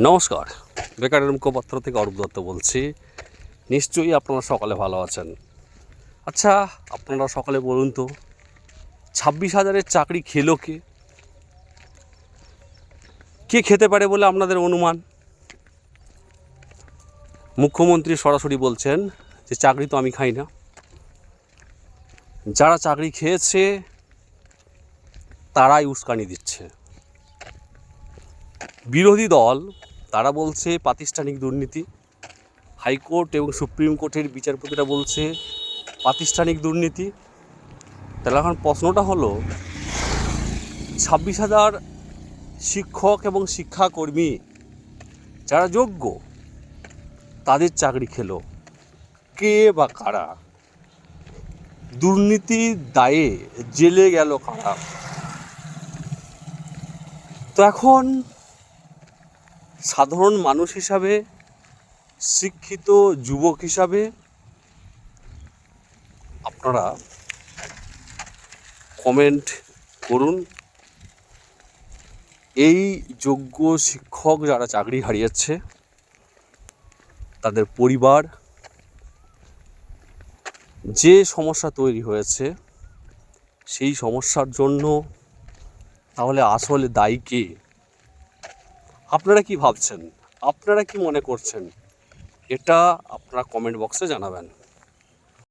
নমস্কার। বেকারের মুখপাত্র থেকে অরূপ দত্ত বলছি। নিশ্চয়ই আপনারা সকালে ভালো আছেন। আচ্ছা আপনারা সকালে বলুন তো, ছাব্বিশ হাজারের চাকরি খেলো কে? কে খেতে পারে বলে আপনাদের অনুমান? মুখ্যমন্ত্রী সরাসরি বলছেন যে, চাকরি তো আমি খাই না। যারা চাকরি খেয়েছে, তারাই উস্কানি দিচ্ছে। বিরোধী দল তারা বলছে প্রাতিষ্ঠানিক দুর্নীতি। হাইকোর্ট এবং সুপ্রিম কোর্টের বিচারপতিরা বলছে প্রাতিষ্ঠানিক দুর্নীতি। তাহলে এখন প্রশ্নটা হলো, ছাব্বিশ হাজার শিক্ষক এবং শিক্ষাকর্মী যারা যোগ্য, তাদের চাকরি খেলো। কে বা কারা? দুর্নীতির দায়ে জেলে গেল কারা? তো এখন সাধারণ মানুষ হিসাবে, শিক্ষিত যুবক হিসাবে আপনারা কমেন্ট করুন। এই যোগ্য শিক্ষক যারা চাকরি হারিয়েছে, তাদের পরিবার, যে সমস্যা তৈরি হয়েছে, সেই সমস্যার জন্য তাহলে আসলে দায়ী কে? আপনারা কি ভাবছেন? আপনারা কি মনে করছেন? এটা আপনারা কমেন্ট বক্সে জানাবেন।